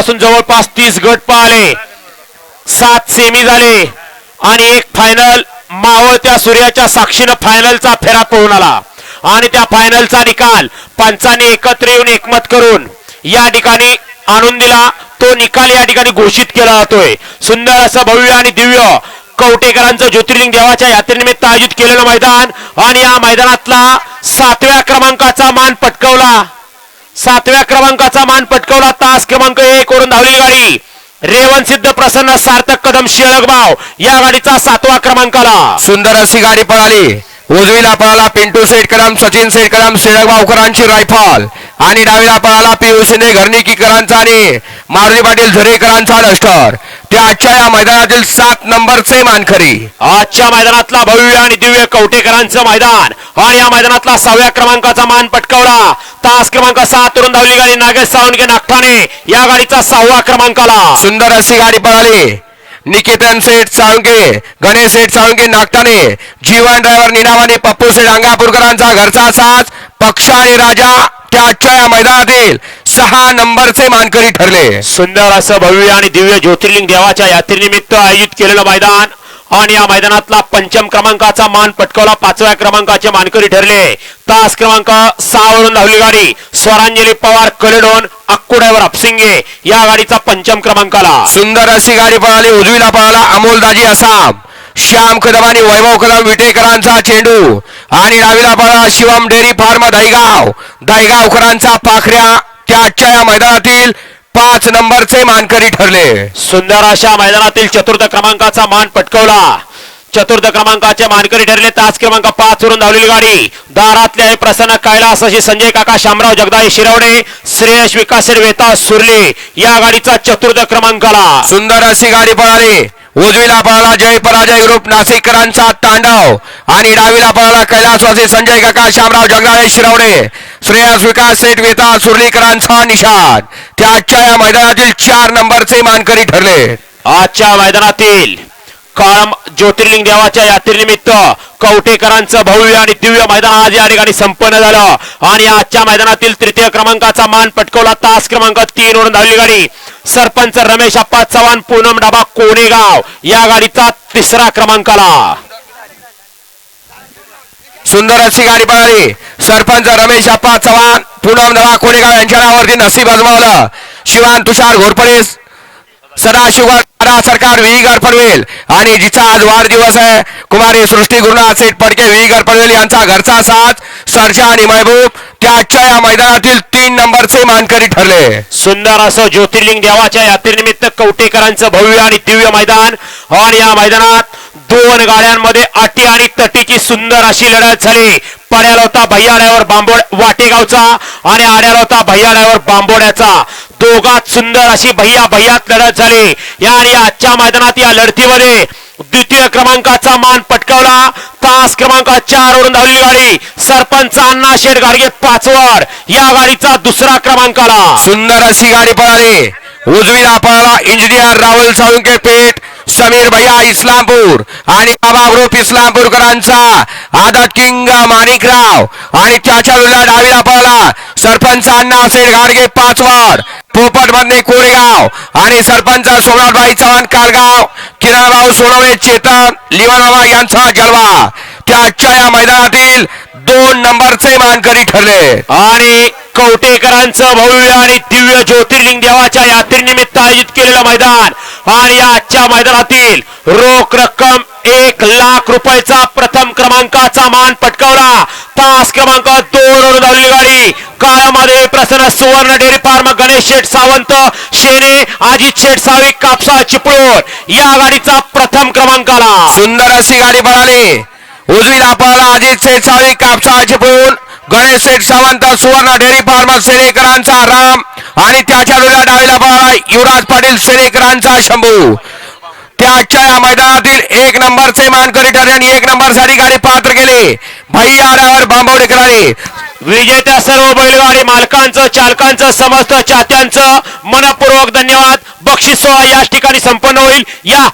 पासून जवळपास तीस गट पाहिले सात सेमी झाले. आणि एक फायनल मावळत्या सूर्याच्या साक्षीनं फायनलचा फेरा पळून आला. आणि त्या फायनलचा निकाल पंचांनी एकत्र येऊन एकमत करून या ठिकाणी आणून दिला तो निकाल या ठिकाणी घोषित केला जातोय. सुंदर असं भव्य आणि दिव्य कवटेकरांचं ज्योतिर्लिंग देवाच्या यात्रेनिमित्त आयोजित केलेलं मैदान. आणि या मैदानातला सातव्या क्रमांकाचा मान पटकवला. सातव्या क्रमांकाचा मान पटकवला तास क्रमांक एक वरून धावली गाडी. रेवन सिद्ध प्रसन्न सार्थक कदम शेळगबाव या गाडीचा सातवा क्रमांकाला सुंदर अशी गाडी पळाली. उजवीला पळाला पिंटू सेठ कदम सचिन सेठ कदम शेळगावकरांची रायफल. आणि डावीला पळाला पियुष शिंदे घरणीकीकरांचा आणि मारुती पाटील झरेकरांचा लष्कर. त्या आजच्या या मैदानातील सात नंबरचे मानकरी. आजच्या मैदानातला भव्य आणि दिव्य कवटेकरांचं मैदान आणि या मैदानातला सहाव्या क्रमांकाचा मान पटकवला. तास क्रमांक सात वरून धावली गाडी नागेश सावंगे नागठाणे. या गाडीचा सहावा क्रमांकाला सुंदर अशी गाडी पळाली. निकेतन सेठ साळुंके गणेश सेठ साळुंके नागठाणे. जीवन ड्रायव्हर निनावाने पप्पू सेठ अंगापूरकरांचा घरचा साथ पक्ष आणि राजा. त्या आजच्या या मैदानातील सहा नंबरचे मानकरी ठरले. सुंदर असं भव्य आणि दिव्य ज्योतिर्लिंग देवाच्या यात्रेनिमित्त आयोजित केलेलं मैदान आणि या मैदानातला पंचम क्रमांकाचा मान पटकवला. पाचव्या क्रमांकाचे मानकरी ठरले. तास क्रमांक सहा वरून धावली गाडी. स्वरांजली पवार कलेडोन अक्कुड्यावर अपसिंगे या गाडीचा पंचम क्रमांकाला. सुंदर अशी गाडी पळाली उजवीला पळाला अमोलदाजी आसाम. श्याम कदम आणि वैभव कदम विटेकरांचा चेंडू. आणि डावीला पळाला शिवम डेअरी फार्म दहीगाव दहीगावकरांचा पाखऱ्या त्या आजच्या या मैदानातील पाच नंबरचे मानकरी ठरले. सुंदर अशा मैदानातील चतुर्थ क्रमांकाचा मान पटकवला. चतुर्थ क्रमांकाचे मानकरी ठरले. तास क्रमांक पाच वरून धावलेली गाडी. दारातले आहे प्रसन्न कैलास अशी संजय काका शामराव जगदाई शिरवणे श्रेयश विकास वेता सुरले. या गाडीचा चतुर्थ क्रमांकाला. सुंदर अशी गाडी पळाली. उजवीला पळाला जय पराजय ग्रुप नाशिककरांचा तांडव. आणि डावीला पळाला कैलासवासी संजय काका शामराव जगदाळे शिरवडे. श्रेयस विकास सेठ वेता सुर्लीकरांचा निषाद. त्या आजच्या या मैदानातील चार नंबरचे मानकरी ठरले. आजच्या मैदानातील काळम ज्योतिर्लिंग देवाच्या यात्रेनिमित्त कवटेकरांचं भव्य आणि दिव्य मैदान आज या ठिकाणी संपन्न झालं. आणि आजच्या मैदानातील तृतीय क्रमांकाचा मान पटकवला. तास क्रमांक तीन वरून धावली गाडी. सरपंच रमेश अप्पा चव्हाण पूनम डाबा कोणेगाव या गाडीचा तिसरा क्रमांकाला. सुंदर अशी गाडी पळाली. सरपंच रमेश अप्पा चव्हाण पूनम डाबा कोणेगाव यांच्या नावावरती नसीब आजमावलं शिवान तुषार घोरपडे सदाशिवगड गुरुनाथ सरकार विहीगर पनवेल. आणि जिचा आज वाढदिवस आहे कुमारी सृष्टी गुरुनाथ सेठ पडके विहीगर पनवेल यांचा घरचा साथ सरजा आणि महबूब त्याच्या या मैदानातील तीन नंबरचे मानकरी ठरले. सुंदर असं ज्योतिर्लिंग देवाच्या यात्रेनिमित्त कवटेकरांचं भव्य आणि दिव्य मैदान आणि या मैदानात दोन गाड्यांमध्ये अटी आणि तटीची सुंदर अशी लढत झाली. पड्याला होता भैयाड्यावर बांबोड वाटेगावचा आणि आड्याला होता भैयाड्यावर बांबोड्याचा. दोघात सुंदर अशी भैया भैयात लढत झाली. या आणि आजच्या मैदानात या लढतीमध्ये द्वितीय क्रमांकाचा मान पटकावला. तास क्रमांक चार वरून धावली गाडी. सरपंच अण्णा शेठ गाडगे पाचवर या गाडीचा दुसरा क्रमांक आला सुंदर अशी गाडी पळाली. उजवीला पळाला इंजिनियर राहुल साळुंके पेठ. समीर भैया इस्लामपूर आणि बाबा ग्रुप इस्लामपूरकरांचा. आदत किंग माणिकराव आणि त्याच्या विरुद्ध डावीला पळला. सरपंच अण्णा असेल गाडगे पाचवाड. पोपट मधने कोरेगाव आणि सरपंच सोमनाथभाई चव्हाण कारगाव किरणभाऊ सोनवणे चेतन लिवानामा यांचा जलवा. त्याच्या या मैदानातील दोन नंबरचे मानकरी ठरले. आणि कवटेकरांचं भव्य आणि दिव्य ज्योतिर्लिंग देवाच्या यात्रेनिमित्त आयोजित केलेलं मैदान आणि या आजच्या मैदानातील रोख रक्कम एक लाख रुपयाचा प्रथम क्रमांकाचा मान पटकावला. तास क्रमांक दोन वरून धावलेली गाडी. काळामध्ये प्रसन्न सुवर्ण डेअरी फार्म गणेश शेठ सावंत शेरे अजित शेठ सावी कापसा चिपळूण या गाडीचा प्रथम क्रमांकाला. सुंदर अशी गाडी पळाली. उजवी पळाला अजित शेठ सावी कापसा चिपळूण. गणेश शेठ सावंत सुवर्ण डेअरी फार्म सेनेकरांचा राम आणि त्याच्या विरुद्ध डावीला पळाला युवराज पाटील सेनेकरांचा शंभू. त्याच्या या मैदानातील एक नंबरचे मानकरी ठरले आणि एक नंबरसाठी गाडी पात्र केली. भैया आडावर बांबवडेकरांनी विजेत्या सर्व बैलगाडी मालकांचं चालकांचं समस्त चाहत्यांचं मनपूर्वक धन्यवाद. बक्षीस सोहळा याच ठिकाणी संपन्न होईल. या